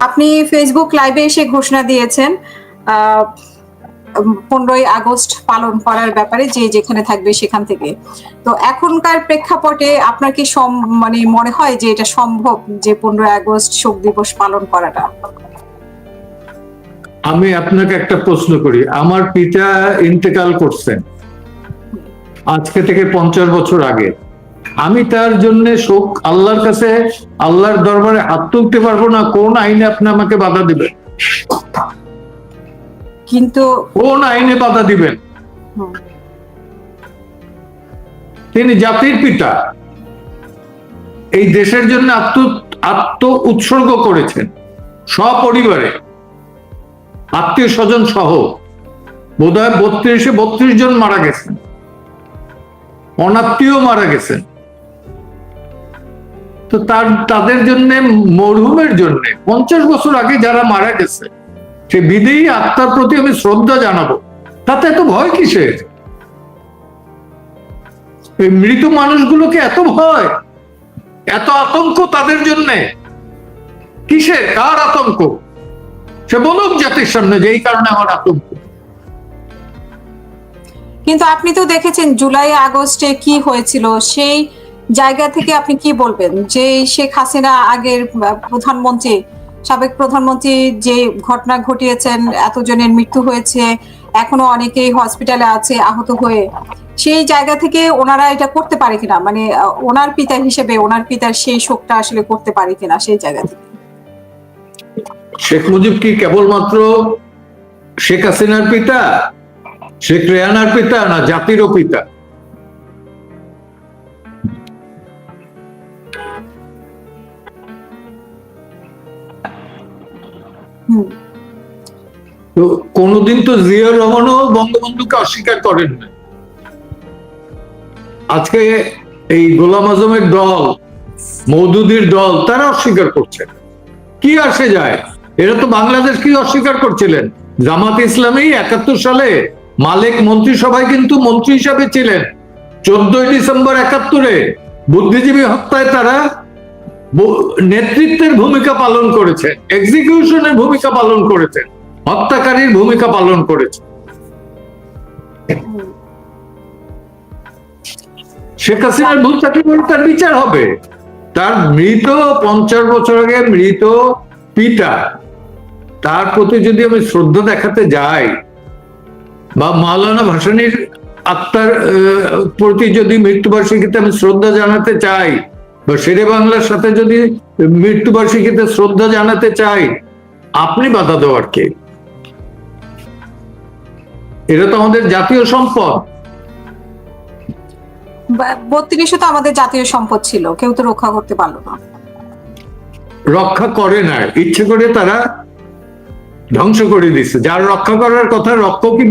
আপনি ফেসবুক লাইভে এসে ঘোষণা দিয়েছেন পনেরোই আগস্ট পালন করার ব্যাপারে যে যেখানে থাকবে সেখান থেকে। তো এখনকার প্রেক্ষাপটে আপনার কি মানে মনে হয় যে এটা সম্ভব যে পনেরোই আগস্ট শোক দিবস পালন করাটা? আমি আপনাকে একটা প্রশ্ন করি। আমার পিতা ইন্তেকাল করছেন। আজকে থেকে পঞ্চাশ বছর আগে। আমি তার জন্য শোক আল্লাহর কাছে আল্লাহর দরবারে হাত তুলতে পারব না কোন আইনে আপনি আমাকে বাধা দিবেন? কিন্তু কোন আইনে বাধা দিবেন? তিনি জাতির পিতা। এই দেশের জন্য আত্ম আত্ম উৎসর্গ করেছেন। সপরিবারে। আত্মীয় স্বজন সহ। বোধহয় বত্রিশে বত্রিশ জন মারা গেছেন। অনাত্মীয় মারা গেছেন। তো তার, তাদের জন্য, মরহুমের জন্য, পঞ্চাশ বছর আগে যারা মারা গেছে সে বিদেয়ী আত্মার প্রতি আমি শ্রদ্ধা জানাব। তাতে এত ভয় কিসের? এই মৃত মানুষগুলোকে এত ভয়, এত আতঙ্ক তাদের জন্য। কিসের? কার আতঙ্ক? সে বলুক জাতির সামনে যে এই কারণে আমার আতঙ্ক। কিন্তু আপনি তো দেখেছেন জুলাই আগস্টে কি হয়েছিল? সেই জায়গা থেকে আপনি কি বলবেন? যে শেখ হাসিনা আগের প্রধানমন্ত্রী, সাবেক প্রধানমন্ত্রী যে ঘটনা ঘটিয়েছেন, এতজনের মৃত্যু হয়েছে, এখনও অনেকেই হসপিটালে আছে, আহত হয়ে, সেই জায়গা থেকে ওনারা এটা করতে পারে কিনা? মানে ওনার পিতা হিসেবে, ওনার পিতার সেই শোকটা আসলে করতে পারে কিনা সেই জায়গা থেকে? শেখ মুজিব কি কেবলমাত্র শেখ হাসিনার পিতা, শেখ রেহানার পিতা না জাতিরও পিতা? তো কোনোদিন তো জিয়া রহমানও বঙ্গবন্ধুকে অস্বীকার করেন না আজকে এই গোলাম আজমের দল মৌদুদির দল, তারা অস্বীকার করছে। কি আসে যায়? এরা তো বাংলাদেশ কি অস্বীকার করছিলেন। জামাত ইসলামী একাত্তর সালে মালিক মন্ত্রিসভায় কিন্তু মন্ত্রী হিসাবে ছিলেন। চোদ্দই ডিসেম্বর একাত্তরে বুদ্ধিজীবী হত্যায় তারা নেতৃত্বের ভূমিকা পালন করেছে এক্সিকিউশনের ভূমিকা পালন করেছেন হত্যাকারীর ভূমিকা পালন করেছে। শেখ হাসিনার ভুল থাকলে তার বিচার হবে। তার মৃত, পঞ্চাশ বছর আগে মৃত পিতা, তার প্রতি যদি আমি শ্রদ্ধা দেখাতে যাই, বা মাওলানা ভাসানির আত্মার প্রতি যদি মৃত্যুবার্ষিকীতে আমি শ্রদ্ধা জানাতে চাই বা শেরে বাংলার সাথে যদি মৃত্যুবার্ষিকীতে শ্রদ্ধা জানাতে চাই আপনি বাধা দেওয়ার কে? এটা তো আমাদের জাতীয় সম্পদ। বত্রিশে তো আমাদের জাতীয় সম্পদ ছিল কেউ তো রক্ষা করতে পারল না। রক্ষা করে না ইচ্ছে করে তারা ধ্বংস করে দিচ্ছে যার রক্ষা করার কথা রক্ষকই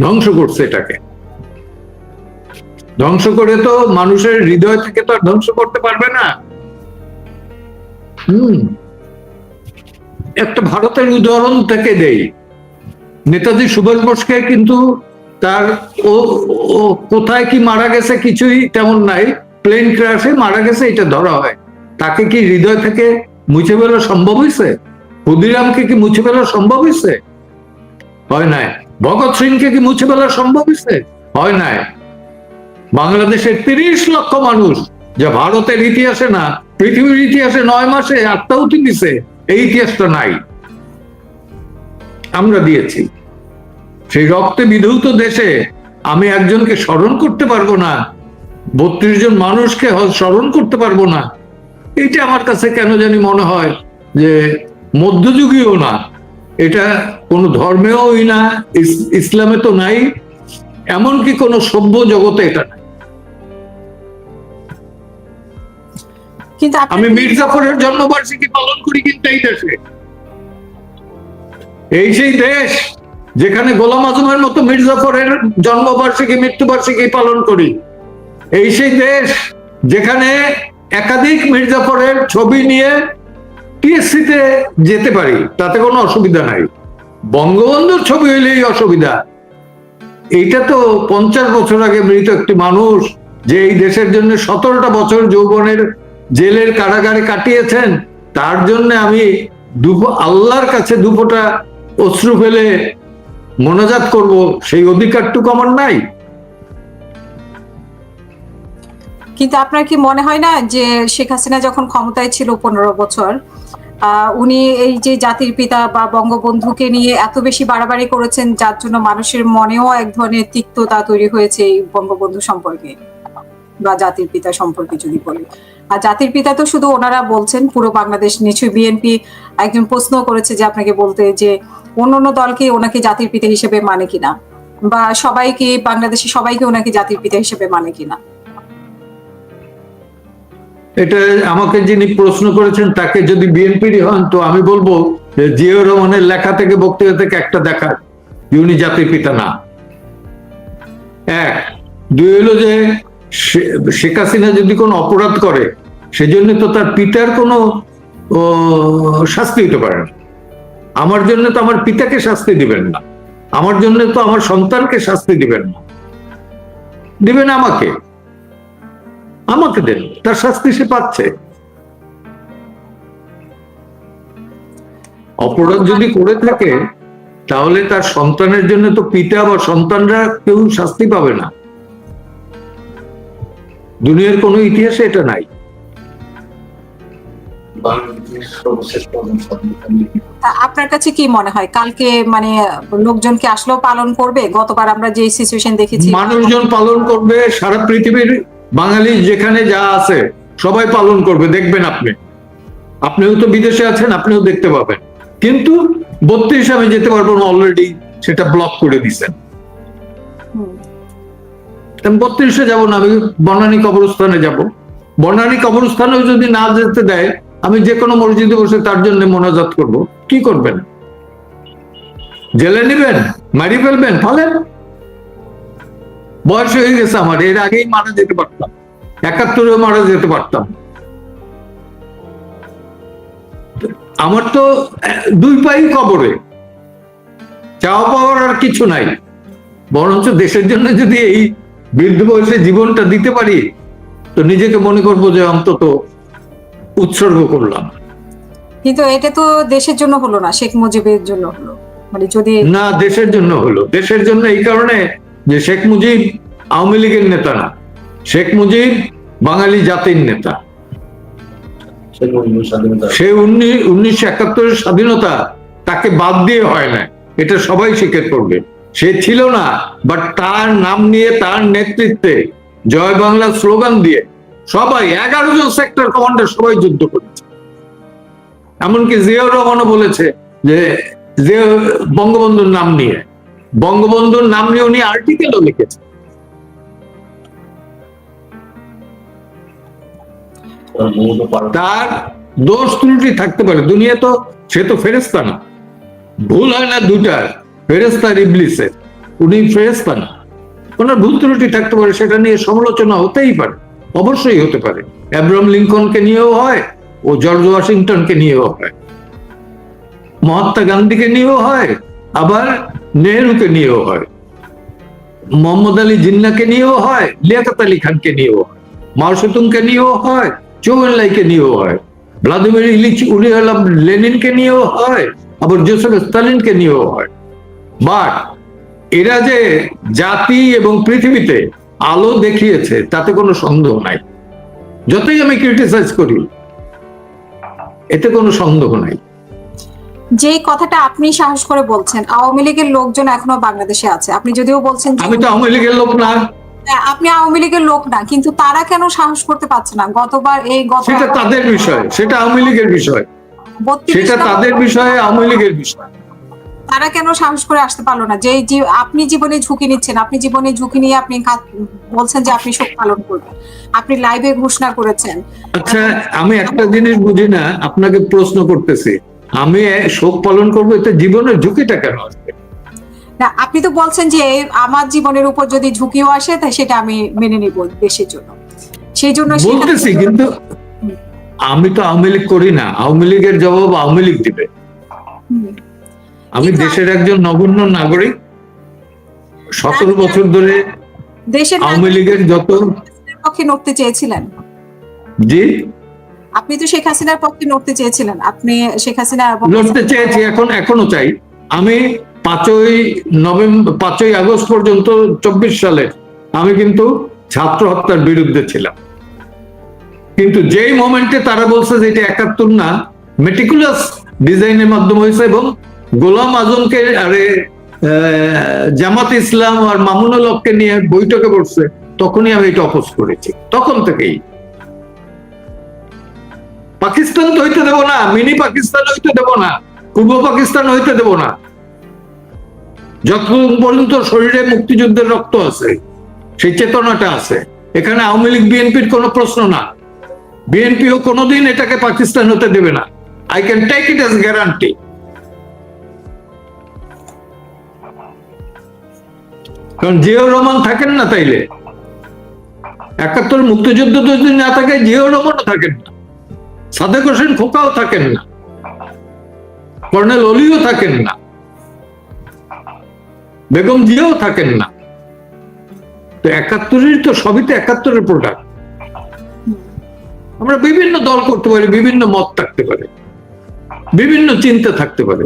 ধ্বংস করছে এটাকে। ধ্বংস করে তো মানুষের হৃদয় থেকে তো ধ্বংস করতে পারবে না। হুম। একটা ভারতের উদাহরণ থেকে দেই। নেতাজি সুভাষ বোসকে কিন্তু তার ও কোথায় কি মারা গেছে কিছুই তেমন নাই প্লেন ক্রাশে মারা গেছে, এটা ধরা হয়। তাকে কি হৃদয় থেকে মুছে ফেলা সম্ভব হয়েছে ক্ষুদিরামকে কি মুছে ফেলা সম্ভব হয়েছে হয় নাই। ভগৎ সিংকে কি মুছে ফেলা সম্ভব হয়েছে হয় নাই। বাংলাদেশের তিরিশ লক্ষ মানুষ, যা ভারতের ইতিহাসে না, পৃথিবীর ইতিহাসে নয় মাসে আত্মাহুতি দিছে, এই ইতিহাসটা নাই। আমরা দিয়েছি। সেই রক্তে বিধৌত দেশে আমি একজনকে স্মরণ করতে পারব না, বত্রিশ জন মানুষকে স্মরণ করতে পারব না। এটা আমার কাছে কেন জানি মনে হয় যে মধ্যযুগীয় না। এটা কোনো ধর্মেওই না ইসলামে তো নাই, এমনকি কোনো সভ্য জগতে এটা নাই। কিন্তু আমি মির্জাফরের জন্মবার্ষিকী পালন করি কিন্তু এই দেশে। এই সেই দেশ যেখানে গোলাম আজমের মতো মির্জাফরের জন্মবার্ষিকী, মৃত্যুবার্ষিকী পালন করি। এই সেই দেশ যেখানে একাধিক মির্জাফরের ছবি নিয়ে টিএসসিতে যেতে পারি, তাতে কোনো অসুবিধা নাই। বঙ্গবন্ধুর ছবি হইলেই অসুবিধা। এইটা তো পঞ্চাশ বছর আগে মৃত একটি মানুষ, যে এই দেশের জন্য সতেরোটা বছর যৌবনের জেলের কারাগারে কাটিয়েছেন, তার জন্য আমি আল্লাহর কাছে দুপোটা অশ্রু ফেলে মনোজাত করব, সেই অধিকারটুকু আমার নাই। কিন্তু আপনার কি মনে হয় না যে শেখ হাসিনা যখন ক্ষমতায় ছিল পনেরো বছর উনি এই যে জাতির পিতা বা বঙ্গবন্ধুকে নিয়ে এত বেশি বাড়াবাড়ি করেছেন, যার জন্য মানুষের মনেও এক ধরনের তিক্ততা তৈরি হয়েছে এই বঙ্গবন্ধু সম্পর্কে? বা জাতির পিতা সম্পর্কে যদি বলি। আর জাতির পিতা তো শুধু ওনারা বলছেন, পুরো বাংলাদেশ নিশ্চয়ই বিএনপি একজন প্রশ্ন করেছে যে আপনাকে বলতে যে অন্য অন্য দলকে ওনাকে জাতির পিতা হিসেবে মানে কিনা? বা সবাইকে বাংলাদেশে সবাইকে ওনাকে জাতির পিতা হিসেবে মানে কিনা? এটা আমাকে যিনি প্রশ্ন করেছেন তাকে যদি বিএনপির হন, তো আমি বলব জিয়াউর রহমানের লেখা থেকে বক্তব্য থেকে একটা দেখা, যে উনি জাতির পিতা না। এক, দুই হলো যে শেখ হাসিনা যদি কোনো অপরাধ করে, সেজন্য তো তার পিতার কোনো শাস্তি হতে পারে না। আমার জন্য তো আমার পিতাকে শাস্তি দিবেন না। আমার জন্য তো আমার সন্তানকে শাস্তি দিবেন না। দিবেন আমাকে। আমাকে দেন, তার শাস্তি সে পাচ্ছে। অপরাধ যদি করে থাকে, তাহলে তার সন্তানের জন্য তো পিতা বা সন্তানরা কেউ শাস্তি পাবে না। দুনিয়ার কোনো ইতিহাসে এটা নাই। আপনার কাছে কি মনে হয়? কালকে মানে লোকজন কি আসলেও পালন করবে? গতবার আমরা যে সিচুয়েশন দেখেছি মানুষজন পালন করবে সারা পৃথিবীর বাঙালি যেখানে যা আছে সবাই পালন করবে দেখবেন আপনি। আপনিও তো বিদেশে আছেন আপনিও দেখতে পাবেন। কিন্তু বত্রিশ আমি যেতে পারব না অলরেডি সেটা ব্লক করে দিছেন হুম। আমি বত্রিশে যাব না, আমি বনানী কবরস্থানে যাব। বনানী কবরস্থানেও যদি না যেতে দেয়, আমি যে কোনো মসজিদে বসে তার জন্য মোনাজাত করব। কি করবেন? জেলে নেবেন? মারি ফেলবেন? ফেলেন? বয়স হয়ে গেছে আমার, এর আগেই মারা যেতে পারতাম। একাত্তরেও মারা যেতে পারতাম। আমার তো দুই পাই কবরে। চাওয়া পাওয়ার আর কিছু নাই। বরঞ্চ দেশের জন্য যদি এই বৃদ্ধ বয়সে জীবনটা দিতে পারি তো নিজেকে মনে করব যে অন্তত উৎসর্গ করলাম। কিন্তু এটা তো দেশের জন্য হলো না শেখ মুজিবের জন্য হলো। মানে যদি না দেশের জন্য হলো। দেশের জন্য এই কারণে যে শেখ মুজিব আওয়ামী লীগের নেতা না শেখ মুজিব বাঙালি জাতির নেতা। স্বাধীনতা সে উনিশশো একাত্তরের স্বাধীনতা তাকে বাদ দিয়ে হয় না এটা সবাই স্বীকার করবে। সে ছিল না বাট তার নাম নিয়ে, তার নেতৃত্বে জয় বাংলা স্লোগান দিয়ে সবাই এগারো জন সেক্টর কমান্ডার সবাই যুদ্ধ করেছে। এমনকি জিয়াউর রহমানও বলেছে যে যে বঙ্গবন্ধুর নাম নিয়ে। বঙ্গবন্ধুর নাম নিয়ে উনি আর্টিকেলও লিখেছে তার দোষ ত্রুটি থাকতে পারে, দুনিয়া তো, সে তো ফেরেস্তা না। ভুল হয় না দুটার ফেরেস্তার ইবলিসের। উনি ফেরেস্তা না। ওনার ভুল ত্রুটি থাকতে পারে, সেটা নিয়ে সমালোচনা হতেই পারে। অবশ্যই হতে পারে। অ্যাব্রাম লিঙ্কনকে নিয়েও হয়, ও জর্জ ওয়াশিংটনকে নিয়েও হয়। মহাত্মা গান্ধীকে নিয়েও হয়, আবার নেহরুকে নিয়েও হয়। মোহাম্মদ আলী জিন্নাকে নিয়েও হয়, লিয়াকত আলী খানকে নিয়েও হয়। মাও সেতুংকে নিয়েও হয় চৌবেল্লাইকে নিয়েও হয়। ভ্লাদিমির ইলিচ উলিয়ালাম লেনিনকে নিয়েও হয়, আবার জোসেফ স্টালিনকে নিয়েও হয়। বাট এরা যে জাতি এবং পৃথিবীতে আলো দেখিয়েছে তাতে কোনো সন্দেহ নাই। যতই আমি ক্রিটিসাইজ করি এতে কোনো সন্দেহ নাই। যে কথাটা আপনি সাহস করে বলছেন আওয়ামী লীগের লোকজন এখনও বাংলাদেশে আছে। আপনি যদিও বলছেন আমি তো আওয়ামী লীগের লোক না। হ্যাঁ, আপনি আওয়ামী লীগের লোক না কিন্তু তারা কেন সাহস করতে পারছে না? গতবার এই গত সেটা তাদের বিষয় সেটা আওয়ামী লীগের বিষয়। 32 সেটা তাদের বিষয়ে আওয়ামী লীগের বিষয়। তারা কেন সাহস করে আসতে পারল না? যে আপনি জীবনে ঝুঁকি নিচ্ছেন আপনি জীবনে ঝুঁকি নিয়ে আপনি বলছেন যে আপনি শোক পালন করবেন। আপনি লাইভে ঘোষণা করেছেন। আচ্ছা আমি একটা জিনিস বুঝি না আপনাকে প্রশ্ন করতেছি। আমি শোক পালন করব এতে জীবনের ঝুঁকিটা কেন আসবে? না আপনি তো বলছেন যে আমার জীবনের উপর যদি ঝুঁকিও আসে তাই সেটা আমি মেনে নিব দেশের জন্য। সেই জন্য বলতেছি কিন্তু আমি তো আওয়ামী লীগ করি না। আওয়ামী লীগের জবাব আওয়ামী লীগ দিবে। আমি দেশের একজন নগণ্য নাগরিক সতেরো বছর ধরে দেশের আওয়ামী লীগের যত পক্ষে নড়তে চেয়েছিলেন। জি? আপনি তো শেখ হাসিনার পক্ষে লড়তে চেয়েছিলেন। আপনি শেখ হাসিনা লড়তে চেয়েছি এখন এখনও চাই। আমি পাঁচই নভেম্বর পাঁচই আগস্ট পর্যন্ত চব্বিশ সালে আমি কিন্তু ছাত্র হত্যার বিরুদ্ধে ছিলাম। কিন্তু যেই মোমেন্টে তারা বলছে যে এটা একাত্তর না মেটিকুলাস ডিজাইনের মাধ্যমে হয়েছে এবং গোলাম আজমকে, আরে জামাত ইসলাম আর মামুনুল হককে নিয়ে বৈঠকে বসছে, তখনই আমি এটা অপোজ করেছি। তখন থেকেই। পাকিস্তান তো হইতে দেব না, মিনি পাকিস্তান হইতে দেব না, পূর্ব পাকিস্তান হইতে দেব না। যতক্ষণ পর্যন্ত শরীরে মুক্তিযুদ্ধের রক্ত আছে, সেই চেতনাটা আছে। এখানে আওয়ামী লীগ, বিএনপির কোনো প্রশ্ন না। বিএনপিও কোনোদিন এটাকে পাকিস্তান হতে দেবে না। I can take it as guarantee কারণ জিয়াউর রহমান থাকেন না তাইলে। একাত্তর মুক্তিযুদ্ধ যদি না থাকে, জিয়াউর রহমানও থাকেন না। সাদেক হোসেন খোকাও থাকেন না। কর্নেল অলিও থাকেন না। বেগম জিয়াও থাকেন না। তো একাত্তরের তো সবই তো একাত্তরের প্রোডাক্ট আমরা বিভিন্ন দল করতে পারি, বিভিন্ন মত থাকতে পারে, বিভিন্ন চিন্তা থাকতে পারে।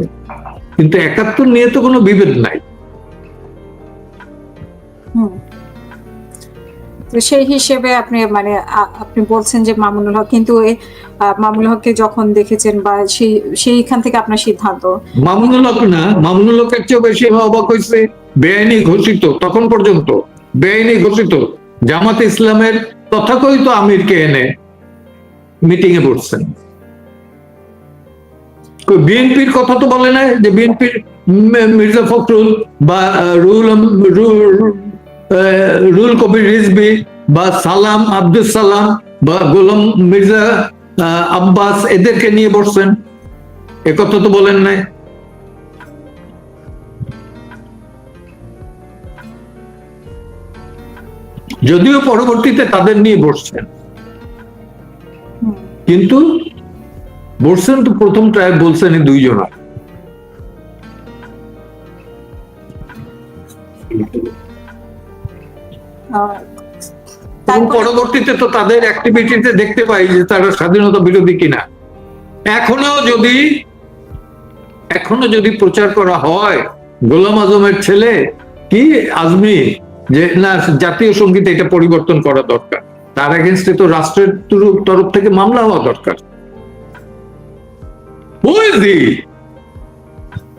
কিন্তু একাত্তর নিয়ে তো কোনো বিভেদ নাই। তো সেই হিসেবে আপনি মানে আপনি বলছেন যে মামুনুল হক কিন্তু মামুনুল হককে যখন দেখেছেন বা সেই সেইখান থেকে আপনার সিদ্ধান্ত? মামুনুল হক না মামুনুল হকের চেয়ে বেশি অবাক হয়েছে বেআইনি ঘোষিত তখন পর্যন্ত বেআইনি ঘোষিত। জামাত ইসলামের তথাকথিত আমিরকে এনে মিটিং এ বসছেন বিএনপির কথা তো বলে না যে বিএনপির মির্জা ফখরুল বা আহ, রুল কবির রিজবি বা সালাম আব্দুল সালাম বা গোলাম মির্জা আব্বাস এদেরকে নিয়ে বসছেন। একথা তো বলেন নাই। যদিও পরবর্তীতে তাদের নিয়ে বসছেন। কিন্তু বসছেন তো প্রথম ট্রাই বলছেন এই দুইজনা। এবং পরবর্তীতে তো তাদের অ্যাক্টিভিটিতে দেখতে পাই যে তারা স্বাধীনতা বিরোধী কিনা। এখনও যদি এখনও যদি প্রচার করা হয় গোলাম আজমের ছেলে কি আজমি? যে না জাতীয় সংগীত এটা পরিবর্তন করা দরকার। তার এগেনস্টে তো রাষ্ট্রের তরফ থেকে মামলা হওয়া দরকার। Who is he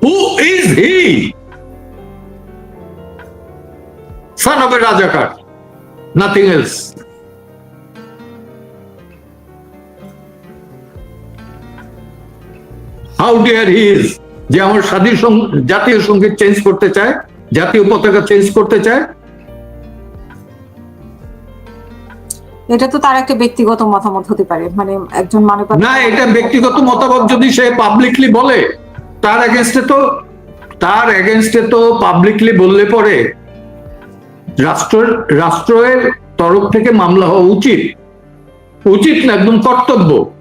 who is he son of a রাজাকার। Nothing else how dare he is যে আমার স্বাধীন জাতীয় সংগীত চেঞ্জ করতে চায় জাতীয় পতাকা চেঞ্জ করতে চায়? এটা তো তার একটা ব্যক্তিগত মতামত হতে পারে। মানে একজন মানবতা না এটা ব্যক্তিগত মতামত যদি সে পাবলিকলি বলে তার এগেনস্টে তো তার এগেনস্টে তো পাবলিকলি বললে পরে রাষ্ট্রের রাষ্ট্রের তরফ থেকে মামলা হওয়া উচিত। উচিত না, একদম কর্তব্য।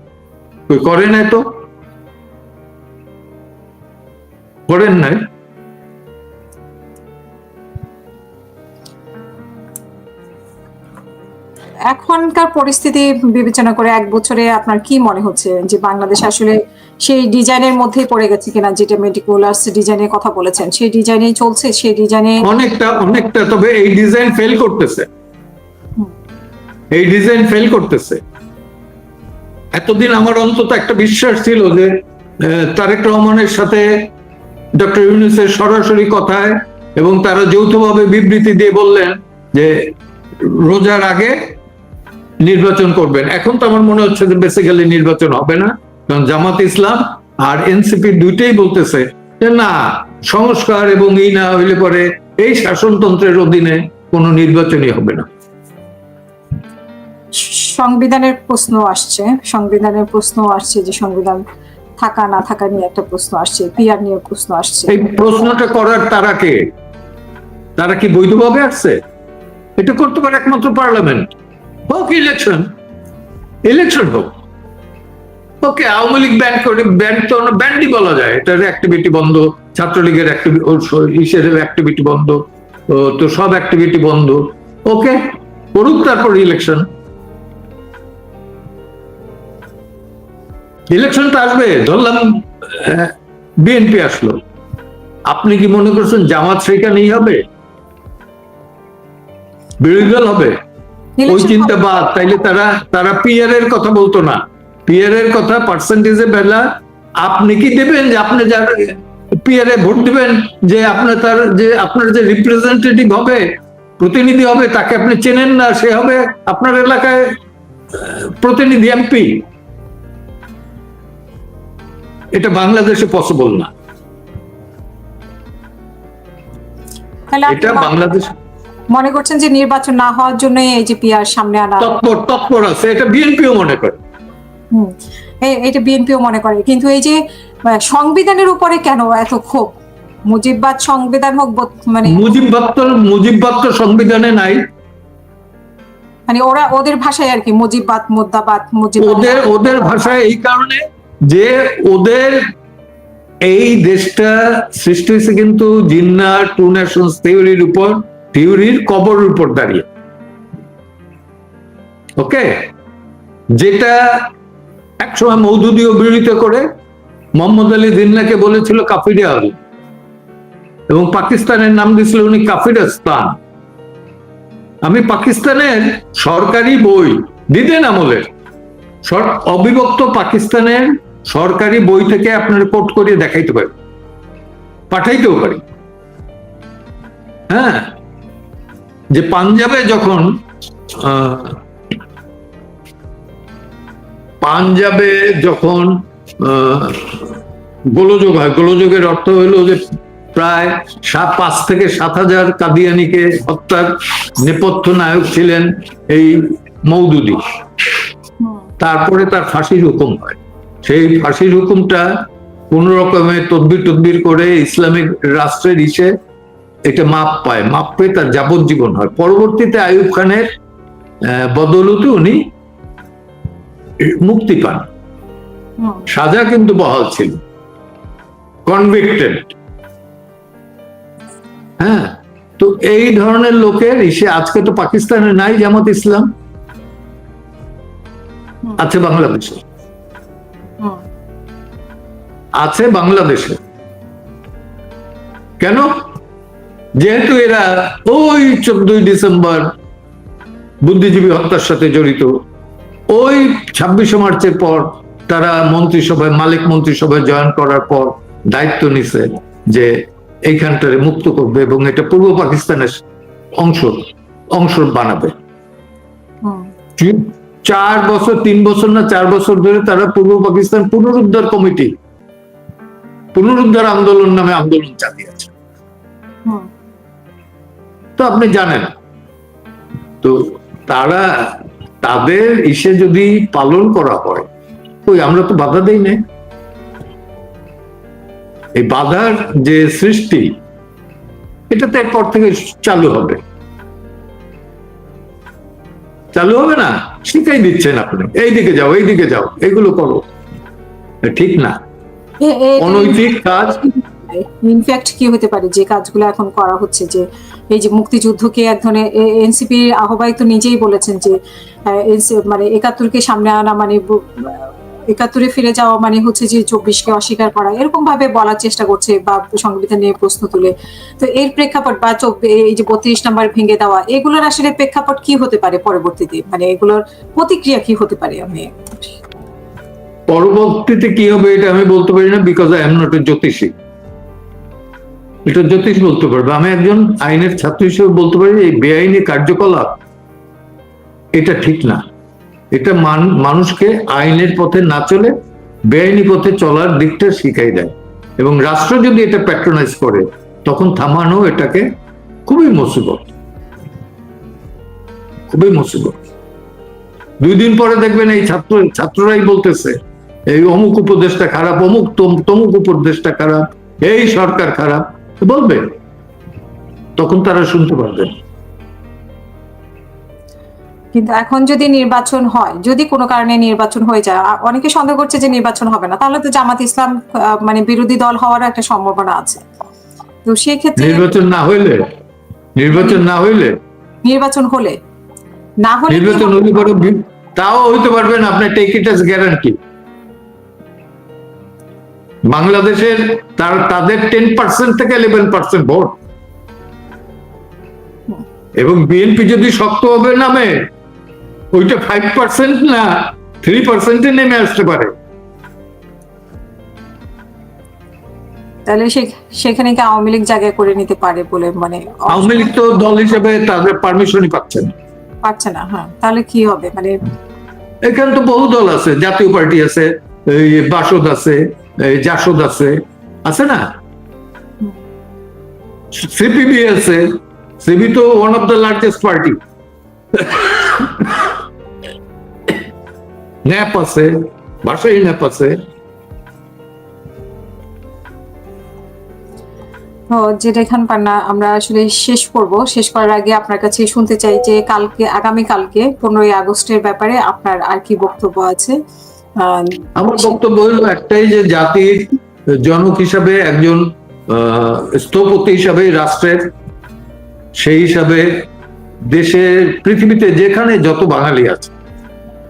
করে নাই তো? করেন নাই। এখনকার পরিস্থিতি বিবেচনা করে এক বছরে আপনার কি মনে হচ্ছে যে বাংলাদেশ আসলে সেই ডিজাইনের মধ্যে পড়ে গেছে কিনা, যেটা মেডিকুলার্স ডিজাইনের কথা বলেছেন? সেই ডিজাইনেই চলছে, সেই ডিজাইনে অনেকটা অনেকটা, তবে এই ডিজাইন ফেল করতেছে। এই ডিজাইন ফেল করতেছে। এতদিন আমার অন্তত একটা বিশ্বাস ছিল যে তারেক রহমানের সাথে ডক্টর ইউনুসের সরাসরি কথায় এবং তারা যৌথভাবে বিবৃতি দিয়ে বললেন যে, রোজার আগে নির্বাচন করবেন। এখন তো আমার মনে হচ্ছে যে বেসিক্যালি নির্বাচন হবে না। কারণ জামাত ইসলাম আর এনসিপি দুইটাই বলতেছে যে না সংস্কার এবং এই না হইলে পরে এই শাসনতন্ত্রের অধীনে কোনো নির্বাচনই হবে না। সংবিধানের প্রশ্ন আসছে। সংবিধানের প্রশ্ন আসছে যে সংবিধান থাকা না থাকা নিয়ে একটা প্রশ্ন আসছে পিআর নিয়ে প্রশ্ন আসছে। এই প্রশ্নটা করার তারা কে? তারা কি বৈধভাবে আসছে? এটা করতে পারে একমাত্র পার্লামেন্ট। হোক ইলেকশন ইলেকশন হোক। ওকে, আওয়ামী লীগ ব্যান্ড করে ব্যান্ড তো ব্যান্ডই বলা যায়। এটার অ্যাক্টিভিটি বন্ধ, ছাত্রলীগের ইসের অ্যাক্টিভিটি বন্ধ তো সব অ্যাক্টিভিটি বন্ধ। ওকে করুক তারপর ইলেকশন ইলেকশনটা আসবে, ধরলাম বিএনপি আসলো। আপনি কি মনে করছেন জামাত সেখানেই হবে? বিরোধী দল হবে? ওই চিন্তা বাদ তাইলে তারা তারা পিয়ার এর কথা বলতো না। পিয়ার এর কথা পার্সেন্টেজে বেলা আপনি কি দেবেন যে আপনি যার পিয়ারে ভোট দিবেন যে আপনার তার যে আপনার যে রিপ্রেজেন্টেটিভ হবে প্রতিনিধি হবে তাকে আপনি চেনেন না সে হবে আপনার এলাকায় প্রতিনিধি এমপি। এটা বাংলাদেশে পসিবল না। এটা বাংলাদেশ মনে করছেন যে নির্বাচন না হওয়ার জন্য এই যে পিআর সামনে আনা তৎপর তৎপর আছে। এটা বিএনপিও মনে করে। হুম, এটা বিএনপিও মনে করে। কিন্তু এই যে সংবিধানের উপরে কেন এত ক্ষোভ? মুজিববাদ সংবিধান হোক মানে মুজিববাদ তো মুজিববাদ তো সংবিধানে নাই। মানে ওরা ওদের ভাষায় আর কি মুজিববাদ মুদ্দাবাদ মুজিব ওদের ওদের ভাষায় এই কারণে যে ওদের এই দেশটা সৃষ্টি হয়েছে কিন্তু জিন্নার টু নেশনস থিওরির উপর থিওরির কবরের উপর দাঁড়িয়ে। ওকে? যেটা একসময় মৌদুদিও বিরোধিতা করে, মোহাম্মদ আলী জিন্নাকে বলেছিল কাফিরে আলী এবং পাকিস্তানের নাম দিয়েছিল উনি কাফিরাস্তান। আমি পাকিস্তানের সরকারি বই, দিতেন আমলের অবিভক্ত পাকিস্তানের সরকারি বই থেকে আপনার কোট করিয়ে দেখাইতে পারি। পাঠাইতেও পারি। হ্যাঁ? যে পাঞ্জাবে যখন পাঞ্জাবে যখন গোলযোগ হয়, গোলযোগের অর্থ হলো যে প্রায় সাত, পাঁচ থেকে সাত হাজার কাদিয়ানিকে হত্যার নেপথ্য নায়ক ছিলেন এই মৌদুদি তারপরে তার ফাঁসির হুকুম হয়। সেই ফাঁসির হুকুমটা কোন রকমের তদবির তদবির করে ইসলামিক রাষ্ট্রের ইসে এটা মাপ পায় মাপ পেয়ে তার যাবজ্জীবন হয়। পরবর্তীতে আইয়ুব খানের বদৌলতে উনি মুক্তি পান। সাজা কিন্তু বহাল ছিল। কনভিক্টেড হ্যাঁ তো এই ধরনের লোকের ইসে আজকে তো পাকিস্তানে নাই জামাত ইসলাম। আছে বাংলাদেশে। আছে বাংলাদেশে। কেন? যেহেতু এরা ওই চোদ্দই ডিসেম্বর বুদ্ধিজীবী হত্যার সাথে জড়িত ওই ছাব্বিশে মার্চের পর তারা মন্ত্রিসভায় মালিক মন্ত্রিসভায় জয়েন করার পর দায়িত্ব নিছে যে এইখানটারে মুক্ত করবে এবং এটা পূর্ব পাকিস্তানের অংশ অংশ বানাবে। চার বছর তিন বছর না চার বছর ধরে তারা পূর্ব পাকিস্তান পুনরুদ্ধার কমিটি পুনরুদ্ধার আন্দোলন নামে আন্দোলন চালিয়েছে। তো আপনি জানেন। তো তারা তাদের ইসে যদি পালন করা হয় ওই আমরা তো বাধা দেই না এই বাধার যে সৃষ্টি এটা তো এরপর থেকে চালু হবে। চালু হবে না শিখাই দিচ্ছেন আপনি। এইদিকে যাও এইদিকে যাও এগুলো করো। ঠিক না। অনৈতিক কাজ। ইনফ্যাক্ট কি হতে পারে? যে কাজগুলো এখন করা হচ্ছে, যে এই যে মুক্তিযুদ্ধকে এক ধরনের এনসিপির আহ্বায়ক তো নিজেই বলেছেন যে মানে একাত্তরকে সামনে আনা মানে একাত্তরে ফিরে যাওয়া মানে হচ্ছে যে চব্বিশকে অস্বীকার করা। এরকম ভাবে বলার চেষ্টা করছে বা সংবিধান নিয়ে প্রশ্ন তুলে। তো এর প্রেক্ষাপট বা এই যে বত্রিশ নাম্বার ভেঙে দেওয়া, এগুলোর আসলে প্রেক্ষাপট কি হতে পারে পরবর্তীতে? মানে এগুলোর প্রতিক্রিয়া কি হতে পারে? আমি পরবর্তীতে কি হবে এটা আমি বলতে পারি না because I am not a জ্যোতিষী। এটা জ্যোতিষ বলতে পারবে। আমি একজন আইনের ছাত্র হিসেবে বলতে পারি, এই বেআইনি কার্যকলাপ এটা ঠিক না। এটা মান- মানুষকে আইনের পথে না চলে, বেআইনি পথে চলার দিকটা শিখাই দেয়। এবং রাষ্ট্র যদি এটা প্যাট্রোনাইজ করে, তখন থামানো এটাকে খুবই মুসিবত। খুবই মুসিবত। দুই দিন পরে দেখবেন এই ছাত্র, ছাত্ররাই বলতেছে, এই অমুক উপদেশটা খারাপ, অমুক তম- তমুক উপদেশটা খারাপ, এই সরকার খারাপ। বলবে? তখন তারা শুনতে পারবেন কিন্তু এখন যদি নির্বাচন হয় যদি কোনো কারণে নির্বাচন হয়ে যায় অনেকে সন্দেহ করছে যে নির্বাচন হবে না তাহলে তো জামাত ইসলাম মানে বিরোধী দল হওয়ার একটা সম্ভাবনা আছে। তো সেই ক্ষেত্রে নির্বাচন না হইলে নির্বাচন না হইলে? নির্বাচন হলে না হলে নির্বাচন? হইলে তাও হইতে পারবেন আপনি টেক ইট গ্যারান্টি বাংলাদেশের তার তাদের টেন পার্সেন্ট থেকে ইলেভেন পার্সেন্ট ভোট। এবং বিএনপি যদি শক্তভাবে নামে ওইটা ফাইভ পার্সেন্ট না থ্রি পার্সেন্টে নেমে আসতে পারে। তাহলে সেখানে কি আওয়ামী লীগ জায়গা করে নিতে পারে বলে মানে আওয়ামী লীগ তো দল হিসেবে তাদের পারমিশনই পাচ্ছে না। পারছে না হ্যাঁ। তাহলে কি হবে? মানে এখানে তো বহু দল আছে জাতীয় পার্টি আছে বাসদ আছে জাসদ আছে আছে না? সিপিবি আছে সিপি তো one of the largest party NAP আছে ভাষাই ন্যাপ আছে। যেটা এখান পান্না, আমরা আসলে শেষ করব। শেষ করার আগে আপনার কাছে শুনতে চাই যে কালকে আগামী কালকে পনেরোই আগস্টের ব্যাপারে আপনার আর কি বক্তব্য আছে। আমার বক্তব্য হলো একটাই যে জাতির জনক হিসাবে একজন স্থপতি হিসাবে রাষ্ট্রের, সেই হিসাবে দেশের, পৃথিবীতে যেখানে যত বাঙালি আছে।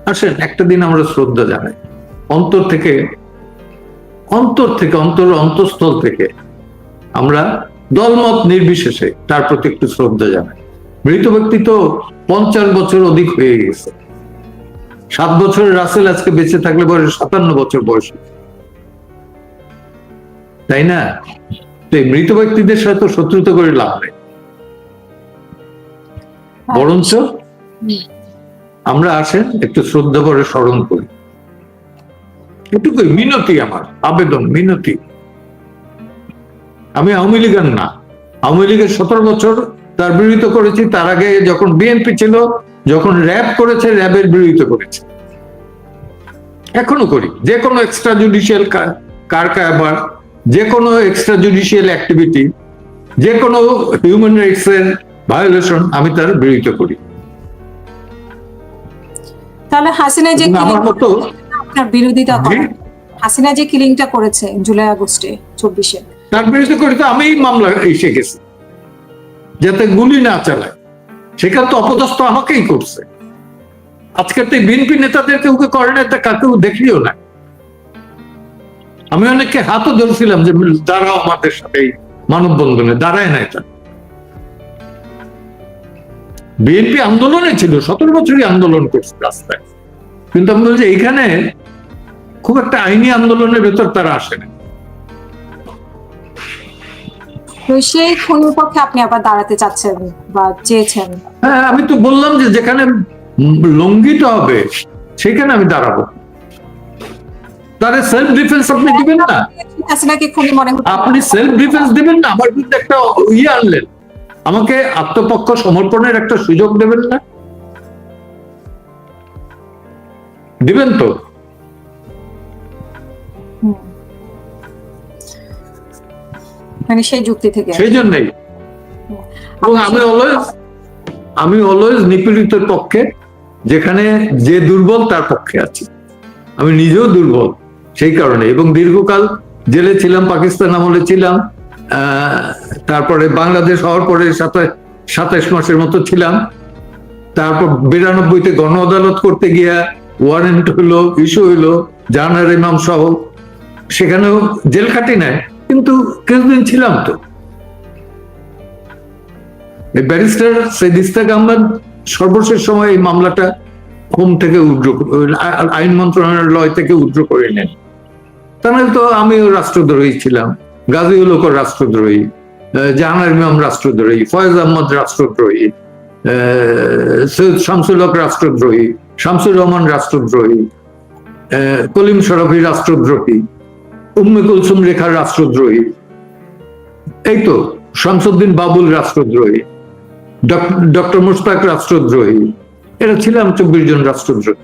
আসেন একটা দিন আমরা শ্রদ্ধা জানাই। অন্তর থেকে অন্তর থেকে, অন্তর, অন্তঃস্থল থেকে আমরা দলমত নির্বিশেষে তার প্রতি একটু শ্রদ্ধা জানাই। মৃত ব্যক্তি তো পঞ্চাশ বছর অধিক হয়ে গেছে। সাত বছরের রাসেল আজকে বেঁচে থাকলে বয়স সাতান্ন বছর বয়স। তাই না? তো মৃত ব্যক্তিদের সাথে তো শত্রুতা করে লাভ নেই। বরঞ্চ আমরা আসেন, একটু শ্রদ্ধা করে স্মরণ করি। এটুকুই, মিনতি আমার, আবেদন, মিনতি। আমি আওয়ামী লীগের না। আওয়ামী লীগের সতেরো বছর তার বিরোধিতা করেছি, তার আগে যখন বিএনপি ছিল যখন র্যাব করেছে র্যাবের বিরোধিতা করেছে। এখনও করি। যে কোনো এক্সট্রা জুডিশিয়াল কার কারবার যে কোনো এক্সট্রা জুডিশিয়াল অ্যাক্টিভিটি যে কোনো হিউম্যান রাইটস এর ভায়োলেশন আমি তার বিরোধিতা করি। তাহলে হাসিনা যে আমার মতো আপনার বিরোধিতা? করে হাসিনা যে কিলিংটা করেছে জুলাই আগস্টে চব্বিশে। তার বিরুদ্ধে করে তো আমি মামলা এসে গেছি। যাতে গুলি না চালায়। সেখানে তো অপদস্থ আমাকেই করছে। আজকে তো বিএনপি নেতাদের কেউ কেউ করে না, তা কাকেও দেখিও না। আমি অনেককে হাতও ধরছিলাম যে দাঁড়াও আমাদের সাথে মানববন্ধনে, দাঁড়ায় নাই তা বিএনপি আন্দোলনে ছিল, সতেরো বছরই আন্দোলন করছে রাস্তায়। কিন্তু আমি বলছি, এইখানে খুব একটা আইনি আন্দোলনের ভেতর তারা আসে না। সেই খুনের পক্ষে আপনি আবার দাঁড়াতে চাচ্ছেন বা চেয়েছেন? হ্যাঁ আমি তো বললাম যে যেখানে লঙ্ঘিত হবে সেখানে আমি দাঁড়াবো। তাহলে সেলফ ডিফেন্স আপনি দিবেন না? হাসিনাকে খুনি মনে হচ্ছে? আপনি সেলফ ডিফেন্স দিবেন না আমার বিরুদ্ধে একটা ইয়ে আনলেন। আমাকে আত্মপক্ষ সমর্পণের একটা সুযোগ দেবেন না? দিবেন তো? মানে সেই যুক্তি থেকে সেই জন্যই। এবং আমি অলওয়েজ আমি অলওয়েজ নিপীড়িতের পক্ষে যেখানে যে দুর্বল তার পক্ষে আছি। আমি নিজেও দুর্বল সেই কারণে। এবং দীর্ঘকাল জেলে ছিলাম পাকিস্তান আমলে ছিলাম তারপরে বাংলাদেশ হওয়ার পরে সাতাশ সাতাশ মাসের মতো ছিলাম। তারপর বিরানব্বইতে গণ আদালত করতে গিয়া ওয়ারেন্ট হইল ইস্যু হইল জাহানার ইমাম সহ সেখানেও জেল কাটি নাই। কিন্তু কিছুদিন ছিলাম তো। ব্যারিস্টার সৈয়দ ইস্তাক আহমদ সর্বশেষ সময় এই মামলাটা হোম থেকে উদ্র আইন মন্ত্রণালয় থেকে উদ্র করে নেন। তাহলে তো আমিও রাষ্ট্রদ্রোহী ছিলাম গাজীউল হক রাষ্ট্রদ্রোহী জাহানার ইমাম রাষ্ট্রদ্রোহী, ফয়েজ আহমদ রাষ্ট্রদ্রোহী সৈয়দ শামসুল হক রাষ্ট্রদ্রোহী, শামসুর রহমান রাষ্ট্রদ্রোহী কলিম শরফি রাষ্ট্রদ্রোহী উম্মে কুলসুম রেখার রাষ্ট্রদ্রোহী। এই তো, শামসুদ্দিন বাবুল রাষ্ট্রদ্রোহী ডক্টর মুশতাক রাষ্ট্রদ্রোহী, এরা ছিলাম চব্বিশ জন রাষ্ট্রদ্রোহী।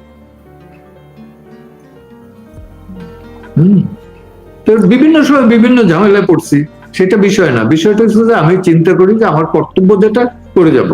তো বিভিন্ন সময় বিভিন্ন ঝামেলায় পড়ছি, সেটা বিষয় না। বিষয়টা হচ্ছে যে আমি চিন্তা করি যে আমার কর্তব্য যেটা, করে যাব।